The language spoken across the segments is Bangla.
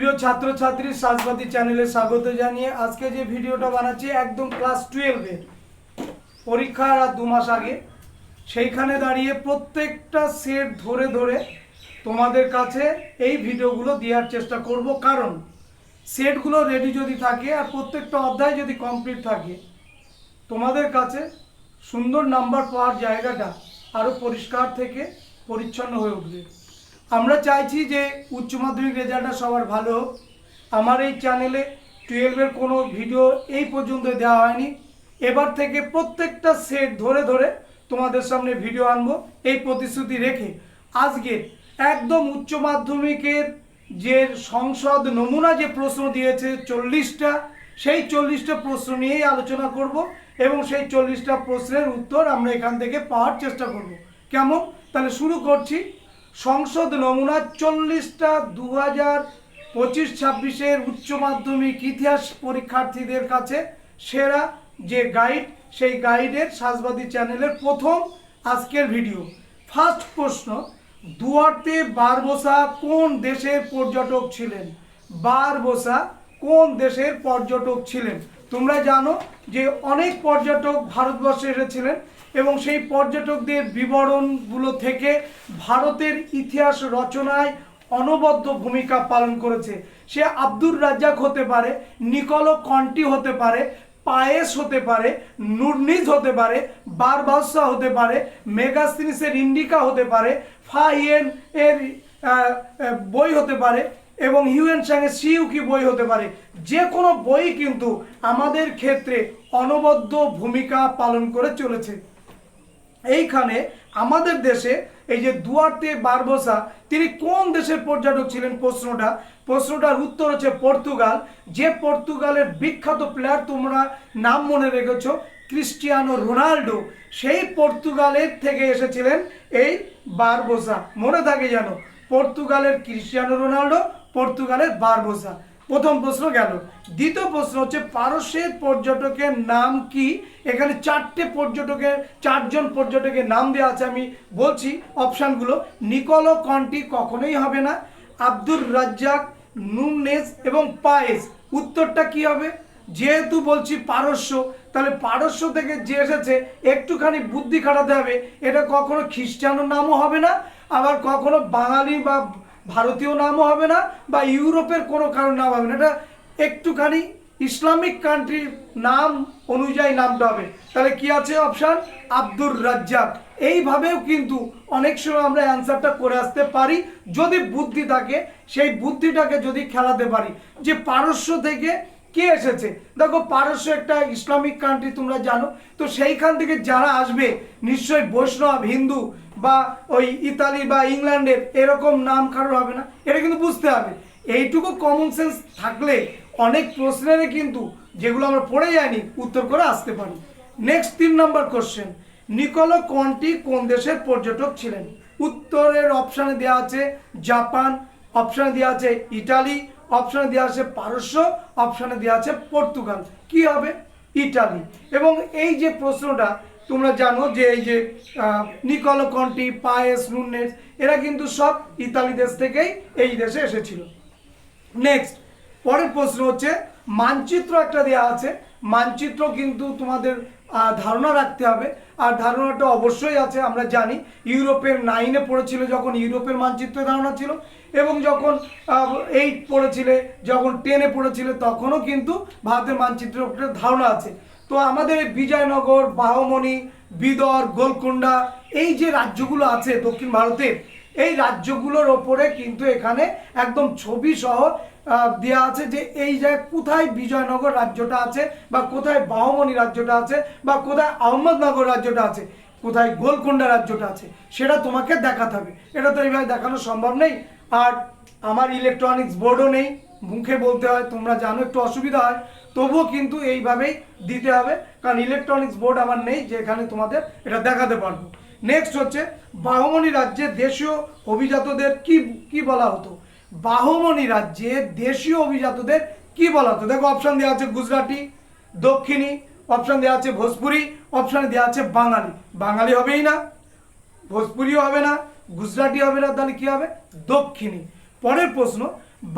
প্রিয় ছাত্রছাত্রী সাজবাতি চ্যানেলে স্বাগত জানিয়ে আজকে যে ভিডিওটা বানাচ্ছি একদম ক্লাস টুয়েলভের পরীক্ষার আর দু মাস আগে। সেইখানে দাঁড়িয়ে প্রত্যেকটা সেট ধরে ধরে তোমাদের কাছে এই ভিডিওগুলো দেওয়ার চেষ্টা করব। কারণ সেটগুলো রেডি যদি থাকে আর প্রত্যেকটা অধ্যায় যদি কমপ্লিট থাকে, তোমাদের কাছে সুন্দর নাম্বার পাওয়ার জায়গাটা আরও পরিষ্কার থেকে পরিচ্ছন্ন হয়ে উঠবে। আমরা চাইছি যে উচ্চ মাধ্যমিক রেজাল্টটা সবার ভালো হোক। আমার এই চ্যানেলে টুয়েলভের কোনো ভিডিও এই পর্যন্ত দেওয়া হয়নি। এবার থেকে প্রত্যেকটা সেট ধরে ধরে তোমাদের সামনে ভিডিও আনব, এই প্রতিশ্রুতি রেখে। আজকে একদম উচ্চ মাধ্যমিকের যে সংসদ নমুনা যে প্রশ্ন দিয়েছে চল্লিশটা, সেই চল্লিশটা প্রশ্ন নিয়েই আলোচনা করব এবং সেই চল্লিশটা প্রশ্নের উত্তর আমরা এখান থেকে পাওয়ার চেষ্টা করব। কেমন? তাহলে শুরু করছি। সংসদ নমুনা চল্লিশটা দু হাজার পঁচিশ ছাব্বিশের উচ্চ মাধ্যমিক ইতিহাস পরীক্ষার্থীদের কাছে সেরা যে গাইড, সেই গাইডের সাজবাদী চ্যানেলের প্রথম আজকের ভিডিও। ফার্স্ট প্রশ্ন, দুয়ার্তে বারবোসা কোন দেশের পর্যটক ছিলেন? বারবোসা কোন দেশের পর্যটক ছিলেন? তোমরা জানো যে অনেক পর্যটক ভারতবর্ষে এসেছিলেন এবং সেই পর্যটকদের বিবরণগুলো থেকে ভারতের ইতিহাস রচনায় অনবদ্য ভূমিকা পালন করেছে। সে আব্দুর রাজ্জাক হতে পারে, নিকলো কন্টি হতে পারে, পায়েস হতে পারে, নুরনিজ হতে পারে, বারবাসা হতে পারে মেগাস্তিনিসের ইন্ডিকা হতে পারে, ফাইয়েন এর বই হতে পারে এবং হিউয়েন চ্যাংয়ের সিউকি বই হতে পারে? যে কোনো বই কিন্তু আমাদের ক্ষেত্রে অনবদ্য ভূমিকা পালন করে চলেছে। এইখানে আমাদের দেশে এই যে দুয়ার্তে বারবোসা, তিনি কোন দেশের পর্যটক ছিলেন প্রশ্নটা? প্রশ্নটার উত্তর হচ্ছে পর্তুগাল। যে পর্তুগালের বিখ্যাত প্লেয়ার তোমরা নাম মনে রেখেছো, ক্রিস্টিয়ানো রোনাল্ডো। সেই পর্তুগালের থেকে এসেছিলেন এই বারবোসা। মনে থাকে যেন, পর্তুগালের ক্রিস্টিয়ানো রোনাল্ডো পর্তুগালের বারবোসা প্রথম প্রশ্ন গেল। দ্বিতীয় প্রশ্ন হচ্ছে, পারস্যের পর্যটকের নাম কি? এখানে চারটে পর্যটকের, চারজন পর্যটকের নাম দেওয়া আছে, আমি বলছি অপশানগুলো। নিকোলো কন্টি কখনোই হবে না। আব্দুর রাজ্জাক নুমনেস এবং পায়েস। উত্তরটা কি হবে? যেহেতু বলছি পারস্য, তাহলে পারস্য থেকে যে এসেছে, একটুখানি বুদ্ধি খাটাতে হবে। এটা কখনো খ্রিস্টানো নামও হবে না, আবার কখনো বাঙালি বা ভারতীয় নামও হবে না বা ইউরোপের কোনো কারণ নাম হবে না। এটা একটুখানি ইসলামিক কান্ট্রির নাম অনুযায়ী নামটা হবে। তাহলে কি আছে অপশান আব্দুর রাজ্জাক। এইভাবেও কিন্তু অনেক সময় আমরা অ্যান্সারটা করে আসতে পারি। যদি বুদ্ধি থাকে, সেই বুদ্ধিটাকে যদি খেলাতে পারি। যে পারস্য থেকে কে এসেছে? দেখো, পারস্য একটা ইসলামিক কান্ট্রি তোমরা জানো। তো সেইখান থেকে যারা আসবে, নিশ্চয়ই বৈষ্ণব, হিন্দু বা ওই ইতালি বা ইংল্যান্ডের এরকম নাম কারোর হবে না। এটা কিন্তু বুঝতে হবে। এইটুকু কমন সেন্স থাকলে অনেক প্রশ্নের কিন্তু যেগুলো আমরা পড়ে যাইনি, উত্তর করে আসতে পারি। নেক্সট তিন নম্বর কোশ্চেন নিকোলো কন্টি কোন দেশের পর্যটক ছিলেন? উত্তরের অপশানে দেওয়া আছে জাপান অপশানে দেওয়া আছে ইটালি অপশানে দেওয়া আছে পারস্য অপশানে দেওয়া আছে পর্তুগাল। কি হবে? ইটালি। এবং এই যে প্রশ্নটা তোমরা জানো যে এই যে নিকল কন্টি, পায়েস নুনেস এরা কিন্তু সব ইতালি দেশ থেকেই এই দেশে এসেছিল। নেক্সট পরের প্রশ্ন হচ্ছে, মানচিত্র একটা দেওয়া আছে মানচিত্র কিন্তু তোমাদের ধারণা রাখতে হবে। আর ধারণাটা অবশ্যই আছে, আমরা জানি। ইউরোপের নাইনে পড়েছিল যখন ইউরোপের মানচিত্রের ধারণা ছিল, এবং যখন এইট পড়েছিলে, যখন টেনে পড়েছিলে, তখনও কিন্তু ভারতের মানচিত্রের ধারণা আছে। তো আমাদের এই বিজয়নগর, বাহমণি, বিদর গোলকুন্ডা এই যে রাজ্যগুলো আছে দক্ষিণ ভারতের এই রাজ্যগুলোর ওপরে কিন্তু এখানে একদম ছবি সহ দেওয়া আছে যে এই জায়গায় কোথায় বিজয়নগর রাজ্যটা আছে বা কোথায় বাহমণি রাজ্যটা আছে বা কোথায় আহমদনগর রাজ্যটা আছে, কোথায় গোলকুন্ডা রাজ্যটা আছে, সেটা তোমাকে দেখাতে হবে। এটা তো এইভাবে দেখানো সম্ভব নেই। আর আমার ইলেকট্রনিক্স বোর্ডও নেই, মুখে বলতে হয়, তোমরা জানো, একটু অসুবিধা হয়। তবুও কিন্তু এইভাবেই দিতে হবে, কারণ ইলেকট্রনিক্স বোর্ড আমার নেই যেখানে তোমাদের এটা দেখাতে পারব। নেক্সট হচ্ছে বাহমনি রাজ্যে দেশীয় অভিজাতদের কি কি বলা হতো? বাহমনি রাজ্যে দেশীয় অভিজাতদের কি বলা হতো? দেখো অপশন দেওয়া আছে গুজরাটি, দক্ষিণী অপশন দেওয়া আছে ভোজপুরি অপশনে দেওয়া আছে বাঙালি। বাঙালি হবেই না, ভোজপুরিও হবে না, গুজরাটি হবে না, তাহলে কি হবে? দক্ষিণী। পরের প্রশ্ন,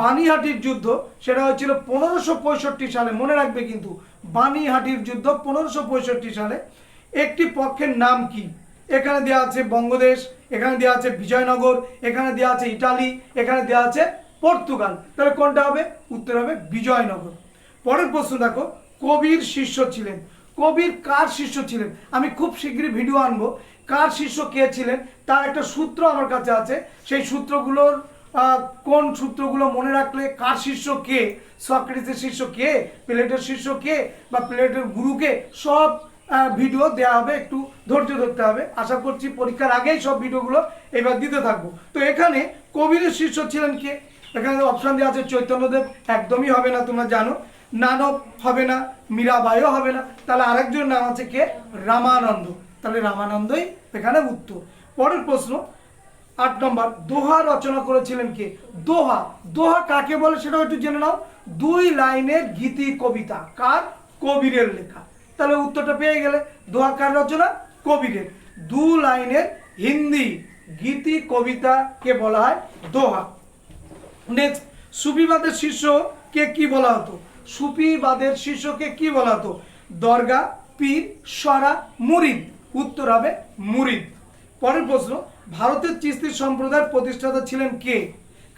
বানিহাটির যুদ্ধ, সেটা হয়েছিল পনেরোশো সালে, মনে রাখবে কিন্তু, বানিহাটির যুদ্ধ পনেরোশো সালে, একটি পক্ষের নাম কি? এখানে দেওয়া আছে বঙ্গদেশ, এখানে দেওয়া আছে বিজয়নগর, এখানে দেওয়া আছে ইটালি, এখানে দেওয়া আছে পর্তুগাল। তাহলে কোনটা হবে? উত্তর হবে বিজয়নগর। পরের প্রশ্ন দেখো, কবির শিষ্য ছিলেন। কবির কার শিষ্য ছিলেন? আমি খুব শীঘ্রই ভিডিও আনব। কার শিষ্য কে ছিলেন? তার একটা সূত্র আমার কাছে আছে। সেই সূত্রগুলোর কোন সূত্রগুলো মনে রাখলে কার শিষ্য কে? সক্রেটিসের শিষ্য কে? প্লেটের শিষ্য কে? বা প্লেটের গুরুকে সব ভিডিও দেওয়া হবে, একটু ধৈর্য ধরতে হবে। আশা করছি পরীক্ষার আগেই সব ভিডিওগুলো এবার দিতে থাকব। তো এখানে কবিরের শিষ্য ছিলেন কে? এখানে অপশন দেওয়া আছে চৈতন্যদেব। একদমই হবে না, তোমরা জানো। নানব হবে না, মীরাবাইও হবে না। তাহলে আরেকজন নাম আছে কে? রামানন্দ। তাহলে রামানন্দই এখানে উত্তর। পরের প্রশ্ন, আট নম্বর, দোহা রচনা করেছিলেন কে? দোহা। দোহা কাকে বলে সেটা একটু জেনে নাও। দুই লাইনের গীতি কবিতা। কার? কবিরের লেখা। তাহলে উত্তরটা পেয়ে গেলে দোহা কার রচনা কবিরের দু লাইনের হিন্দি গীতি কবিতাকে বলা হয়? দোহা। নেক্সট সুফিবাদের শিষ্যকে কি বলা হতো? সুফিবাদের শিষ্যকে কি বলা হতো? দরগা, পীর, সরা, মুরিদ। উত্তর হবে মুরিদ। পরের প্রশ্ন, ভারতের চিস্তি সম্প্রদায়ের প্রতিষ্ঠাতা ছিলেন কে?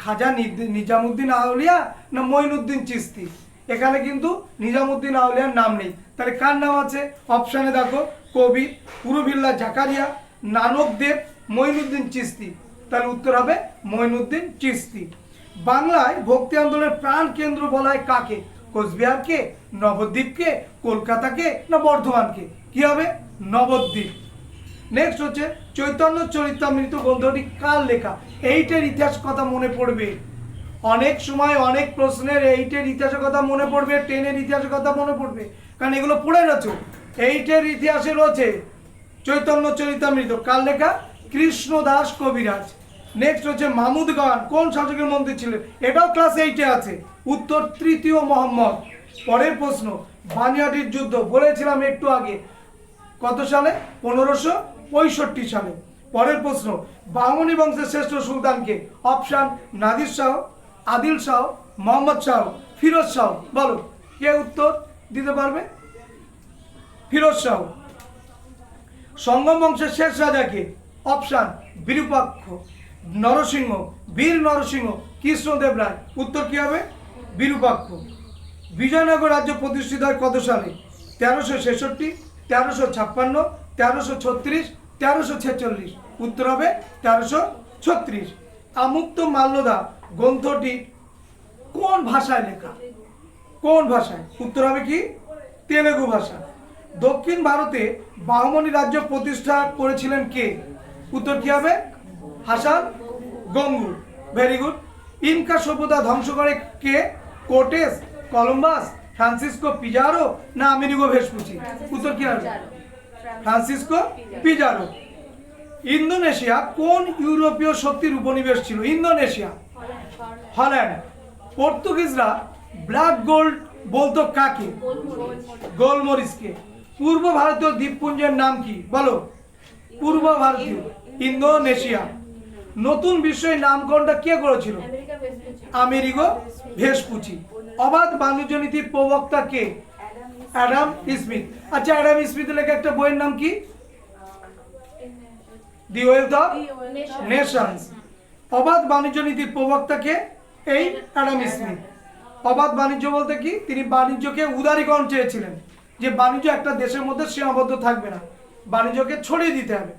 খাজা নিজামুদ্দিন আউলিয়া না মঈনুদ্দিন চিস্তি? এখানে কিন্তু নিজামুদ্দিন আউলিয়ার নাম নেই। তাহলে কার নাম আছে? অপশানে দেখো কবি পুরুভিল্লা জাকারিয়া, নানক দেব, মঈনুদ্দিন চিস্তি তাহলে উত্তর হবে মঈনুদ্দিন চিস্তি বাংলায় ভক্তি আন্দোলনের প্রাণ কেন্দ্র বলা হয় কাকে? কোচবিহারকে, নবদ্বীপকে, কলকাতাকে না বর্ধমানকে? কি হবে? নবদ্বীপ। নেক্সট হচ্ছে চৈতন্য চরিতামৃত গ্রন্থটি কার লেখা? এইটের ইতিহাস কথা মনে পড়বে। অনেক সময় অনেক প্রশ্নের এইটের ইতিহাসের কথা মনে পড়বে, টেনের ইতিহাসের কথা মনে পড়বে। কারণ এগুলো পড়ে গেছো এইটের ইতিহাসে রয়েছে চৈতন্য চরিতামৃত। কার লেখা? কৃষ্ণদাস কবিরাজ। নেক্সট হচ্ছে মাহমুদ গান। কোন শাসকের মন্ত্রী ছিলেন? এটাও ক্লাস এইটে আছে। উত্তর তৃতীয় মোহাম্মদ। পরের প্রশ্ন, বানিয়াটির যুদ্ধ। বলেছিলাম একটু আগে। কত সালে? পনেরোশো পঁয়ষট্টি সালে। পরের প্রশ্ন, বামনী বংশের শ্রেষ্ঠ সুলতানকে অপশান নাদির শাহ আদিল শাহ মোহাম্মদ শাহ ফিরোজ শাহ বলো, কে উত্তর দিতে পারবে? ফিরোজ শাহ সঙ্গম বংশের শেষ রাজাকে অপশান বিরূপাক্ষ, নরসিংহ, বীর নরসিংহ কৃষ্ণদেব রায়। উত্তর কি হবে? বিরূপাক্ষ। বিজয়নগর রাজ্য প্রতিষ্ঠিত হয় কত সালে? তেরোশো ছেষট্টি, তেরোশো ছাপ্পান্ন, তেরোশো ছত্রিশ, তেরোশো ছেচল্লিশ। উত্তর হবে তেরোশো ছত্রিশ। আমুক্ত মাল্যদা গ্রন্থটি কোন ভাষায় লেখা? কোন ভাষায়? উত্তর হবে কি? তেলেগু ভাষা। দক্ষিণ ভারতে বাহমনি রাজ্য প্রতিষ্ঠা করেছিলেন কে? উত্তর কি হবে? Hasan Gangu very good Inca সভ্যতা ধ্বংস করে কে? কোটেস কলম্বাস ফ্রান্সিসকো পিজারো না আমেরিগো ভেসপুচি? উত্তর কি হবে? Francisco Pizarro. ইন্দোনেশিয়া কোন ইউরোপীয় শক্তির উপনিবেশ ছিল? ইন্দোনেশিয়া। হল্যান্ড পর্তুগিজরা ব্ল্যাক গোল্ড বলতো কাকে? গোলমরিচকে। পূর্ব ভারতীয় দ্বীপপুঞ্জের নাম কি? বলো। পূর্ব ভারতীয়। ইন্দোনেশিয়া। নতুন বিশ্বের নামকরণটা কে করেছিল? America Vespucci Amerigo Vespucci. অবাধ বাণিজ্য নীতির প্রবক্তা কে? Adam Smith. আচ্ছা অ্যাডাম স্মিথের লেখা একটা বইয়ের নাম কি? The wealth of nations. অবাধ বাণিজ্য নীতির প্রবক্তাকে এই অ্যাডাম স্মিথ। অবাধ বাণিজ্য বলতে কি? তিনি বাণিজ্যকে উদারীকরণ চেয়েছিলেন যে বাণিজ্য একটা দেশের মধ্যে সীমাবদ্ধ থাকবে না। বাণিজ্যকে ছড়িয়ে দিতে হবে।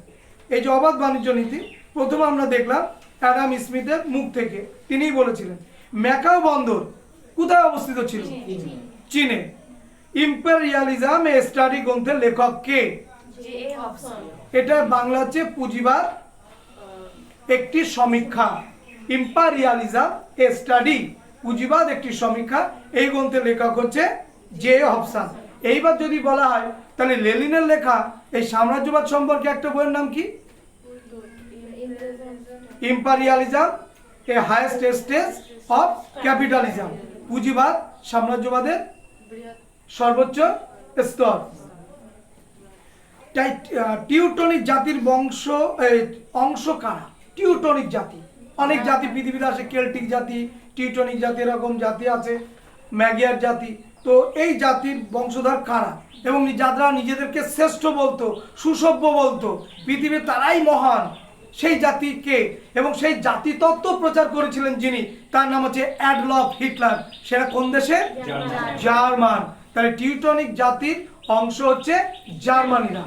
এই যে অবাধ বাণিজ্য নীতি প্রথমে আমরা দেখলাম অ্যাডাম স্মিথের মুখ থেকে। তিনিই বলেছিলেন ম্যাকাও বন্দর কোথায় অবস্থিত ছিল? চীনে। ইম্পেরিয়ালিজম এ স্টাডি গ্রন্থের লেখক কে? এটা বাংলা হচ্ছে পুঁজিবাদ একটি সমীক্ষা ইম্পারিয়ালিজম এ স্টাডি পুঁজিবাদ একটি সমীক্ষা, এই গ্রন্থের লেখক হচ্ছে জে হবসান এইবার যদি বলা হয়, তাহলে লেলিনের লেখা, এই সাম্রাজ্যবাদ সম্পর্কে একটা বইয়ের নাম কি? Imperialism a highest stage of capitalism পুঁজিবাদ, সাম্রাজ্যবাদের সর্বোচ্চ স্তর। টিউটনিক জাতির বংশ অংশ কারা? টিউটনিক জাতি। অনেক জাতি পৃথিবীতে আছে কেল্টিক জাতি টিউটনিক জাতি এরকম জাতি আছে ম্যাগিয়ার জাতি। তো এই জাতির বংশধর কারা? এবং যারা নিজেদেরকে শ্রেষ্ঠ বলতো সুসভ্য বলতো পৃথিবীর তারাই মহান সেই জাতিকে এবং সেই জাতি তত্ত্ব প্রচার করেছিলেন যিনি তার নাম হচ্ছে অ্যাডলফ হিটলার। সেটা কোন দেশে? জার্মান। তাহলে টিউটনিক জাতির অংশ হচ্ছে জার্মানিরা।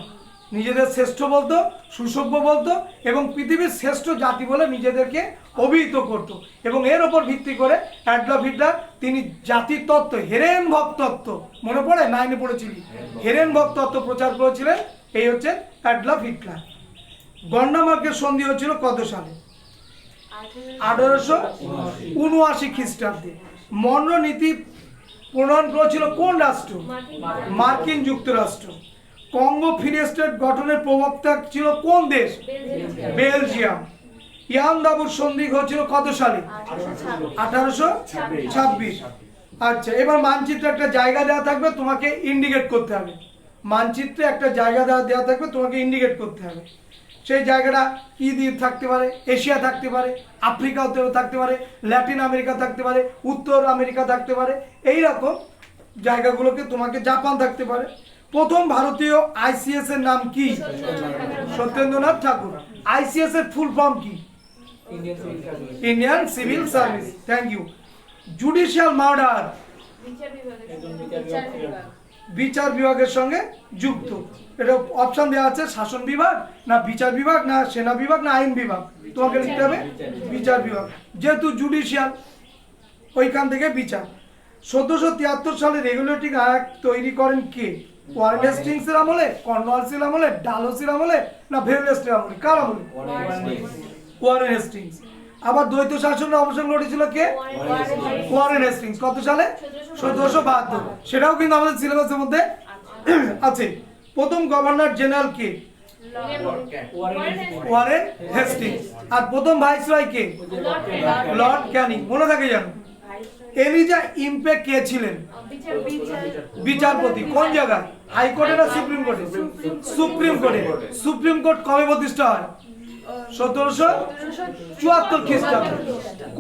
নিজেদের শ্রেষ্ঠ বলতো, সুসভ্য বলতো এবং পৃথিবীর শ্রেষ্ঠ জাতি বলে নিজেদেরকে অভিহিত করত। এবং এর ওপর ভিত্তি করে অ্যাডলফ হিটলার তিনি জাতির তত্ত্ব হেরেন তত্ত্ব মনে পড়ে? নাইনে পড়েছিলি। হেরেন তত্ত্ব প্রচার করেছিলেন, এই হচ্ছে অ্যাডলফ হিটলার। গন্ডামার্কের সন্ধি হয়েছিল কত সালে? আঠারোশো উনআশি খ্রিস্টাব্দে। মন্ড নীতি প্রণয়ন করেছিল কোন রাষ্ট্র? মার্কিন যুক্তরাষ্ট্র। কঙ্গো ফ্রি স্টেট গঠনের প্রবক্তা ছিল কোন দেশ? বেলজিয়াম। ইয়ান দাবুর সন্ধি হয়েছিল কত সালে? আঠারোশো ছাব্বিশ। আচ্ছা এবার মানচিত্রে একটা জায়গা দেওয়া থাকবে তোমাকে ইন্ডিকেট করতে হবে। মানচিত্রে একটা জায়গা দেওয়া দেওয়া থাকবে তোমাকে ইন্ডিকেট করতে হবে। সেই জায়গাটা কি দিয়ে থাকতে পারে? এশিয়া থাকতে পারে আফ্রিকাতেও থাকতে পারে ল্যাটিন আমেরিকা থাকতে পারে উত্তর আমেরিকা থাকতে পারে এই রকম জায়গাগুলোকে তোমাকে জাপান থাকতে পারে। প্রথম ভারতীয় আইসিএস এর নাম কি? সত্যেন্দ্রনাথ ঠাকুর। আইসিএস এর ফুল ফর্ম কি? Indian civil service thank you judicial murder বিচার বিভাগের সঙ্গে যুক্ত। এটা অপশন দেওয়া আছে শাসন বিভাগ, না বিচার বিভাগ, না সেনা বিভাগ, না আইন বিভাগ। তোমাকে লিখতে হবে বিচার বিভাগ। যেহেতু জুডিশিয়াল ওইখান থেকে বিচার। চোদ্দশো তিয়াত্তর সালে রেগুলেটিং অ্যাক্ট তৈরি করেন কে? ওয়ারেন হেস্টিংসের আমলে কর্নওয়ালসের আমলে ডালহৌসির আমলে না ভেলভেস্টের আমলে? কার আমলে? ওয়ারেন হেস্টিংস আবার দ্বৈত শাসনের অবসান ঘটেছিল কে? ওয়ারেন হেস্টিংস কত সালে? চোদ্দশো বাহাত্তর। সেটাও কিন্তু আমাদের সিলেবাসের মধ্যে আছে। প্রথম গভর্নর জেনারেল কে? ওয়ারেন হেস্টিংস আর প্রথম ভাইসরয় কে? লর্ড ক্যানিং মনে থাকে জানো এলিজা ইম্পে কে ছিলেন? বিচার বিচার বিচারপতি, কোন জায়গায়? হাইকোর্টে না সুপ্রিম কোর্টে? সুপ্রিম কোর্টে। সুপ্রিম কোর্ট কবে প্রতিষ্ঠা হয়? সতেরোশো চুয়াত্তর খ্রিস্টাব্দে।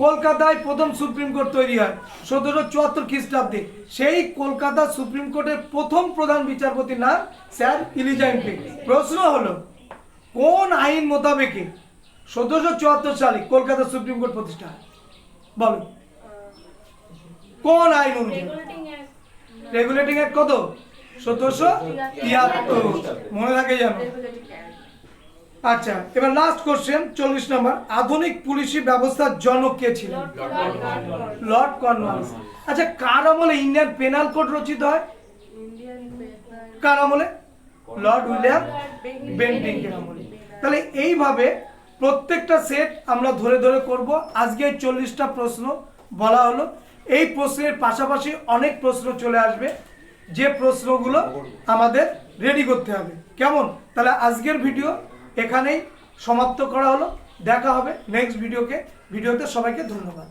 কলকাতায় প্রথম সুপ্রিম কোর্ট তৈরি হয়, সতেরোশো চুয়াত্তর খ্রিস্টাব্দে। সেই কলকাতা সুপ্রিম কোর্টের প্রথম প্রধান বিচারপতির নাম স্যার ইলিজা ইম্পে। প্রশ্ন হলো, কোন আইন মোতাবেকে সতেরোশো চুয়াত্তর সালে কলকাতা সুপ্রিম কোর্ট প্রতিষ্ঠা বলো। কোন আইন অনুযায়ী? রেগুলেটিং অ্যাক্ট কত? সতেরোশো তিয়াত্তর। মনে থাকে অ্যাক্ট আচ্ছা এবার লাস্ট কোশ্চেন চল্লিশ নম্বর। আধুনিক পুলিশি ব্যবস্থার জনক কে ছিলেন লর্ড কর্নওয়ালিস আচ্ছা কার আমলে ইন্ডিয়ান পেনাল কোড রচিত হয়? কার আমলে? লর্ড উইলিয়াম বেন্টিং আমলে। তাহলে এইভাবে প্রত্যেকটা সেট আমরা ধরে ধরে করব। আজকে চল্লিশটা প্রশ্ন বলা হলো। এই প্রশ্নের পাশাপাশি অনেক প্রশ্ন চলে আসবে। যে প্রশ্নগুলো আমাদের রেডি করতে হবে। কেমন? তাহলে আজকের ভিডিও এখানেই সমাপ্ত করা হলো। দেখা হবে নেক্সট ভিডিওকে ভিডিওতে সবাইকে ধন্যবাদ।